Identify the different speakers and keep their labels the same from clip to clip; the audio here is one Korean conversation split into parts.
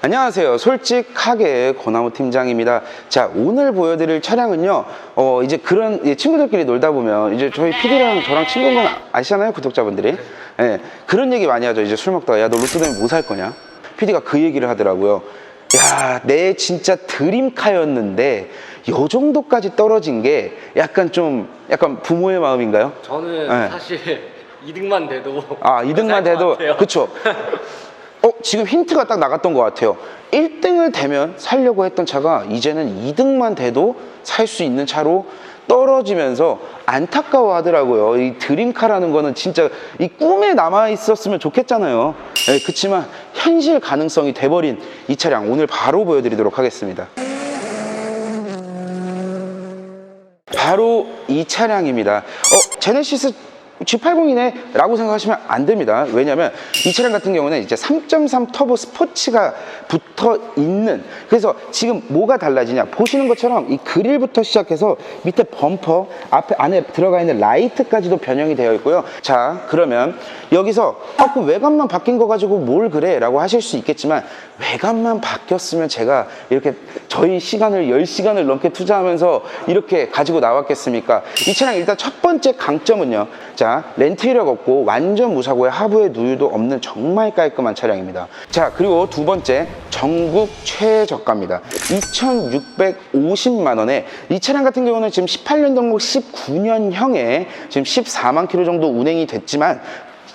Speaker 1: 안녕하세요. 솔직하게 고나무 팀장입니다. 자, 오늘 보여드릴 차량은요, 어, 이제 그런 예, 친구들끼리 놀다 보면, 이제 저희 PD랑 저랑 친구인 건 아시잖아요, 구독자분들이. 예, 그런 얘기 많이 하죠. 이제 술 먹다가, 야, 너 로또 되면 뭐 살 거냐? PD가 그 얘기를 하더라고요. 야, 내 진짜 드림카였는데, 요 정도까지 떨어진 게 약간 좀, 약간 부모의 마음인가요?
Speaker 2: 저는
Speaker 1: 네.
Speaker 2: 사실 2등만 돼도
Speaker 1: 아, 2등만
Speaker 2: 살것
Speaker 1: 돼도. 그쵸. 어, 지금 힌트가 딱 나갔던 것 같아요. 1등을 되면 살려고 했던 차가 이제는 2등만 돼도 살 수 있는 차로 떨어지면서 안타까워 하더라고요. 이 드림카라는 거는 진짜 이 꿈에 남아 있었으면 좋겠잖아요. 네, 그치만 현실 가능성이 돼버린 이 차량 오늘 바로 보여드리도록 하겠습니다. 바로 이 차량입니다. 어, 제네시스 G80이네 라고 생각하시면 안 됩니다. 왜냐면 이 차량 같은 경우는 이제 3.3 터보 스포츠가 붙어 있는 그래서 지금 뭐가 달라지냐 보시는 것처럼 이 그릴부터 시작해서 밑에 범퍼 앞에 안에 들어가 있는 라이트까지도 변형이 되어 있고요. 자 그러면 여기서 아, 그 외관만 바뀐 거 가지고 뭘 그래 라고 하실 수 있겠지만 외관만 바뀌었으면 제가 이렇게 저희 시간을 10시간을 넘게 투자하면서 이렇게 가지고 나왔겠습니까? 이 차량 일단 첫 번째 강점은요. 자, 렌트 이력 없고 완전 무사고에 하부에 누유도 없는 정말 깔끔한 차량입니다. 자, 그리고 두 번째 전국 최저가입니다. 2,650만 원에 이 차량 같은 경우는 지금 18년 등록 19년형에 지금 14만 킬로 정도 운행이 됐지만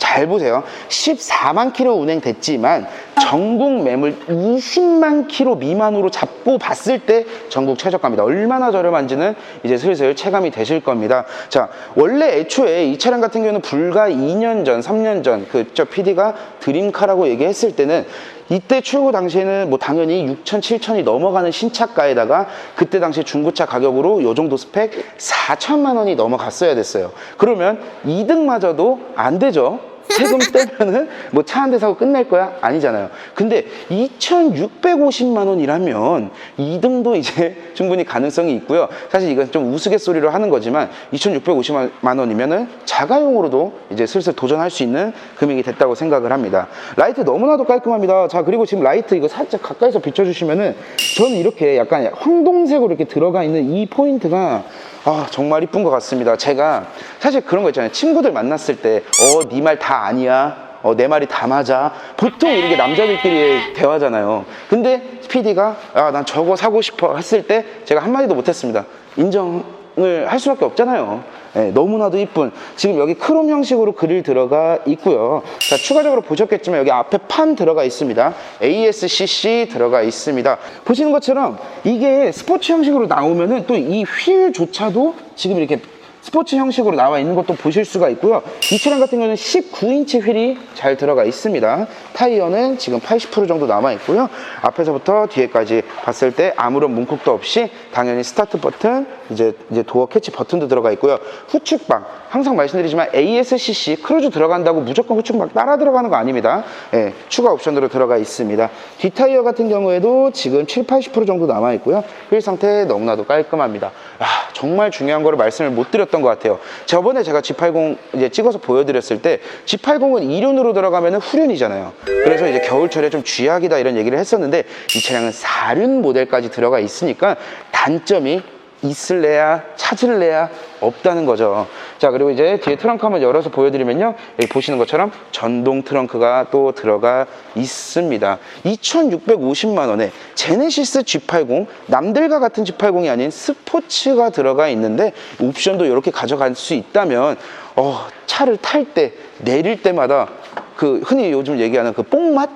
Speaker 1: 잘 보세요. 14만 킬로 운행됐지만 전국 매물 20만 킬로 미만으로 잡고 봤을 때 전국 최저가입니다. 얼마나 저렴한지는 이제 슬슬 체감이 되실 겁니다. 자, 원래 애초에 이 차량 같은 경우는 불과 2년 전, 3년 전, 그저 PD가 드림카라고 얘기했을 때는 이때 출고 당시에는 뭐 당연히 6천, 7천이 넘어가는 신차가에다가 그때 당시 중고차 가격으로 요 정도 스펙 4천만 원이 넘어갔어야 됐어요. 그러면 2등마저도 안 되죠. 세금 떼면은 뭐 차 한 대 사고 끝날 거야? 아니잖아요. 근데 2,650만 원이라면 2등도 이제 충분히 가능성이 있고요. 사실 이건 좀 우스갯소리로 하는 거지만 2,650만 원이면은 자가용으로도 이제 슬슬 도전할 수 있는 금액이 됐다고 생각을 합니다. 라이트 너무나도 깔끔합니다. 자, 그리고 지금 라이트 이거 살짝 가까이서 비춰주시면은 저는 이렇게 약간 황동색으로 이렇게 들어가 있는 이 포인트가 아, 정말 이쁜 것 같습니다. 제가 사실 그런 거 있잖아요. 친구들 만났을 때, 어, 네 말 다 아니야. 어, 내 말이 다 맞아. 보통 이렇게 남자들끼리의 대화잖아요. 근데 PD가, 아, 난 저거 사고 싶어 했을 때 제가 한마디도 못했습니다. 인정 을 할 수밖에 없잖아요. 예, 너무나도 이쁜. 지금 여기 크롬 형식으로 그릴 들어가 있고요. 자, 추가적으로 보셨겠지만 여기 앞에 판 들어가 있습니다. ASCC 들어가 있습니다. 보시는 것처럼 이게 스포츠 형식으로 나오면은 또 이 휠조차도 지금 이렇게 스포츠 형식으로 나와 있는 것도 보실 수가 있고요. 이 차량 같은 경우는 19인치 휠이 잘 들어가 있습니다. 타이어는 지금 80% 정도 남아 있고요. 앞에서부터 뒤에까지 봤을 때 아무런 문콕도 없이 당연히 스타트 버튼, 이제 이제 도어 캐치 버튼도 들어가 있고요. 후측방 항상 말씀드리지만 ASCC 크루즈 들어간다고 무조건 후측방 따라 들어가는 거 아닙니다. 예, 추가 옵션으로 들어가 있습니다. 뒤 타이어 같은 경우에도 지금 7, 80% 정도 남아 있고요. 휠 상태 너무나도 깔끔합니다. 아, 정말 중요한 거를 말씀을 못 드렸던 것 같아요. 저번에 제가 G80 이제 찍어서 보여드렸을 때 G80은 2륜으로 들어가면 후륜이잖아요. 그래서 이제 겨울철에 좀 쥐약이다 이런 얘기를 했었는데 이 차량은 4륜 모델까지 들어가 있으니까 단점이 있을래야 찾을래야 없다는 거죠. 자 그리고 이제 뒤에 트렁크 한번 열어서 보여드리면요. 여기 보시는 것처럼 전동 트렁크가 또 들어가 있습니다. 2,650만 원에 제네시스 G80 남들과 같은 G80이 아닌 스포츠가 들어가 있는데 옵션도 이렇게 가져갈 수 있다면 어, 차를 탈 때 내릴 때마다 그 흔히 요즘 얘기하는 그 뽕맛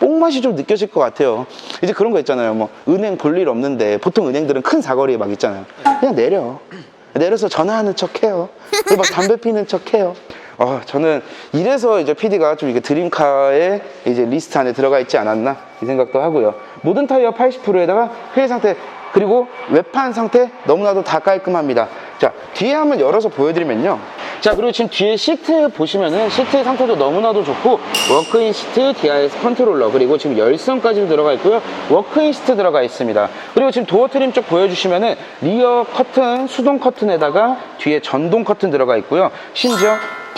Speaker 1: 뽕맛이 좀 느껴질 것 같아요. 이제 그런 거 있잖아요. 뭐 은행 볼 일 없는데 보통 은행들은 큰 사거리에 막 있잖아요. 그냥 내려. 내려서 전화하는 척 해요. 그리고 막 담배 피는 척 해요. 어, 저는 이래서 이제 PD가 좀 이게 드림카의 이제 리스트 안에 들어가 있지 않았나 이 생각도 하고요. 모든 타이어 80%에다가 휠 상태 그리고 외판 상태 너무나도 다 깔끔합니다. 자, 뒤에 한번 열어서 보여드리면요. 자, 그리고 지금 뒤에 시트 보시면은 시트 상태도 너무나도 좋고 워크인 시트, DIS 컨트롤러 그리고 지금 열선까지도 들어가 있고요. 워크인 시트 들어가 있습니다. 그리고 지금 도어 트림 쪽 보여주시면은 리어 커튼, 수동 커튼에다가 뒤에 전동 커튼 들어가 있고요. 심지어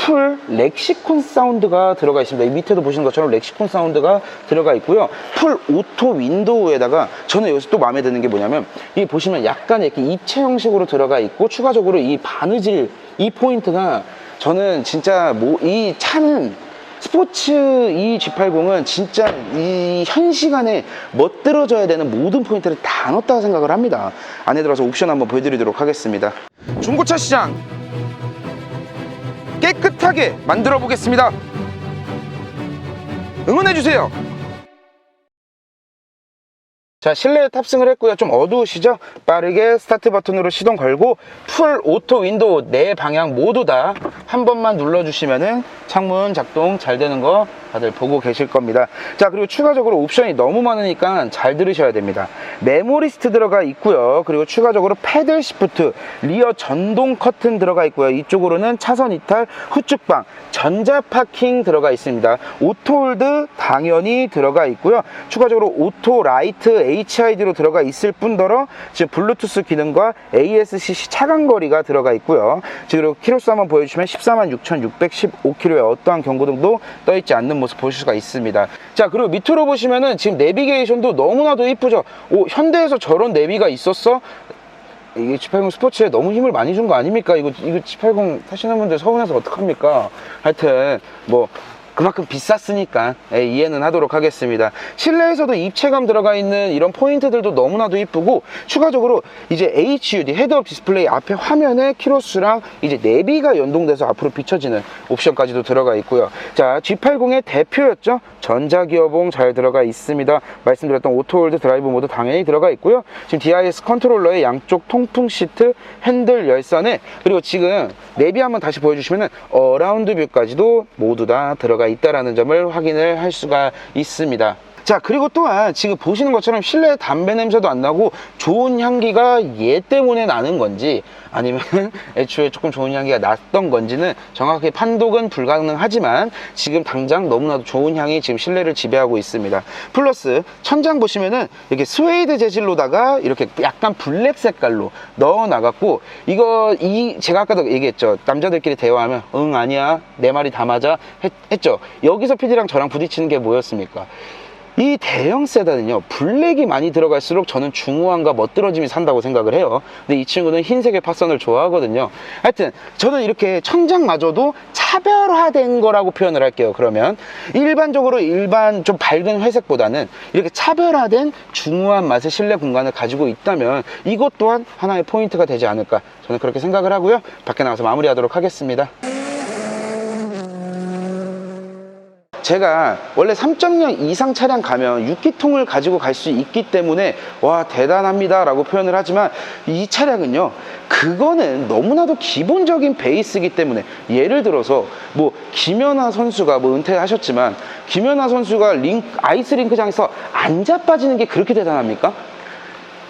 Speaker 1: 풀 렉시콘 사운드가 들어가 있습니다. 이 밑에도 보시는 것처럼 렉시콘 사운드가 들어가 있고요. 풀 오토 윈도우에다가 저는 여기서 또 마음에 드는 게 뭐냐면 이 보시면 약간 이렇게 입체 형식으로 들어가 있고 추가적으로 이 바느질 이 포인트가 저는 진짜 뭐 이 차는 스포츠 이 G80은 진짜 이 현 시간에 멋들어져야 되는 모든 포인트를 다 넣었다고 생각을 합니다. 안에 들어서 옵션 한번 보여드리도록 하겠습니다. 중고차 시장 깨끗하게 만들어 보겠습니다. 응원해 주세요. 자, 실내에 탑승을 했고요. 좀 어두우시죠? 빠르게 스타트 버튼으로 시동 걸고 풀 오토 윈도우 네 방향 모두 다 한 번만 눌러주시면은 창문 작동 잘 되는 거 다들 보고 계실 겁니다. 자, 그리고 추가적으로 옵션이 너무 많으니까 잘 들으셔야 됩니다. 메모리스트 들어가 있고요. 그리고 추가적으로 패들 시프트, 리어 전동 커튼 들어가 있고요. 이쪽으로는 차선 이탈, 후측방, 전자 파킹 들어가 있습니다. 오토홀드 당연히 들어가 있고요. 추가적으로 오토 라이트 HID로 들어가 있을 뿐더러 지금 블루투스 기능과 ASCC 차간거리가 들어가 있고요. 지금 키로수 한번 보여주시면 14만 6,615km의 어떠한 경고등도 떠 있지 않는 모습 보실 수가 있습니다. 자 그리고 밑으로 보시면은 지금 내비게이션도 너무나도 이쁘죠. 오 현대에서 저런 내비가 있었어? 이게 G80 스포츠에 너무 힘을 많이 준 거 아닙니까? 이거, 이거 G80 타시는 분들 서운해서 어떡합니까? 하여튼, 뭐, 그만큼 비쌌으니까 예, 이해는 하도록 하겠습니다. 실내에서도 입체감 들어가 있는 이런 포인트들도 너무나도 이쁘고 추가적으로 이제 HUD 헤드업 디스플레이 앞에 화면에 키로수랑 이제 내비가 연동돼서 앞으로 비춰지는 옵션까지도 들어가 있고요. 자 G80의 대표였죠. 전자기어봉 잘 들어가 있습니다. 말씀드렸던 오토홀드 드라이브 모드 당연히 들어가 있고요. 지금 DIS 컨트롤러의 양쪽 통풍 시트, 핸들 열선에 그리고 지금 내비 한번 다시 보여주시면은 어라운드 뷰까지도 모두 다 들어가 있다라는 점을 확인을 할 수가 있습니다. 자 그리고 또한 지금 보시는 것처럼 실내 담배 냄새도 안 나고 좋은 향기가 얘 때문에 나는 건지 아니면 애초에 조금 좋은 향기가 났던 건지는 정확하게 판독은 불가능하지만 지금 당장 너무나도 좋은 향이 지금 실내를 지배하고 있습니다. 플러스 천장 보시면은 이렇게 스웨이드 재질로다가 이렇게 약간 블랙 색깔로 넣어 나갔고 이거 이 제가 아까도 얘기했죠. 남자들끼리 대화하면 응 아니야 내 말이 다 맞아 했, 했죠. 여기서 PD랑 저랑 부딪히는 게 뭐였습니까 이 대형 세단은요 블랙이 많이 들어갈수록 저는 중후함과 멋들어짐이 산다고 생각을 해요. 근데 이 친구는 흰색의 파선을 좋아하거든요. 하여튼 저는 이렇게 천장마저도 차별화된 거라고 표현을 할게요 그러면. 일반적으로 일반 좀 밝은 회색보다는 이렇게 차별화된 중후한 맛의 실내 공간을 가지고 있다면 이것 또한 하나의 포인트가 되지 않을까 저는 그렇게 생각을 하고요. 밖에 나가서 마무리하도록 하겠습니다 제가 원래 3.0 이상 차량 가면 6기통을 가지고 갈 수 있기 때문에 와 대단합니다 라고 표현을 하지만 이 차량은요 그거는 너무나도 기본적인 베이스이기 때문에 예를 들어서 뭐 김연아 선수가 뭐 은퇴하셨지만 김연아 선수가 링, 아이스링크장에서 안 자빠지는 게 그렇게 대단합니까?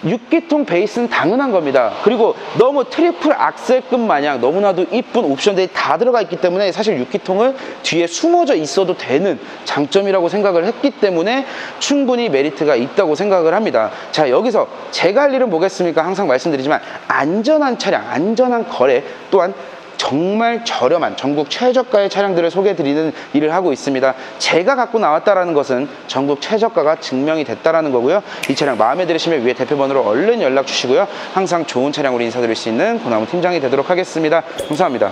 Speaker 1: 6기통 베이스는 당연한 겁니다. 그리고 너무 트리플 악셀급 마냥 너무나도 이쁜 옵션들이 다 들어가 있기 때문에 사실 6기통은 뒤에 숨어져 있어도 되는 장점이라고 생각을 했기 때문에 충분히 메리트가 있다고 생각을 합니다. 자, 여기서 할 일은 뭐겠습니까? 항상 말씀드리지만 안전한 차량, 안전한 거래 또한 정말 저렴한 전국 최저가의 차량들을 소개해 드리는 일을 하고 있습니다. 제가 갖고 나왔다라는 것은 전국 최저가가 증명이 됐다라는 거고요. 이 차량 마음에 들으시면 위에 대표번호로 얼른 연락 주시고요. 항상 좋은 차량으로 인사드릴 수 있는 고나무 팀장이 되도록 하겠습니다. 감사합니다.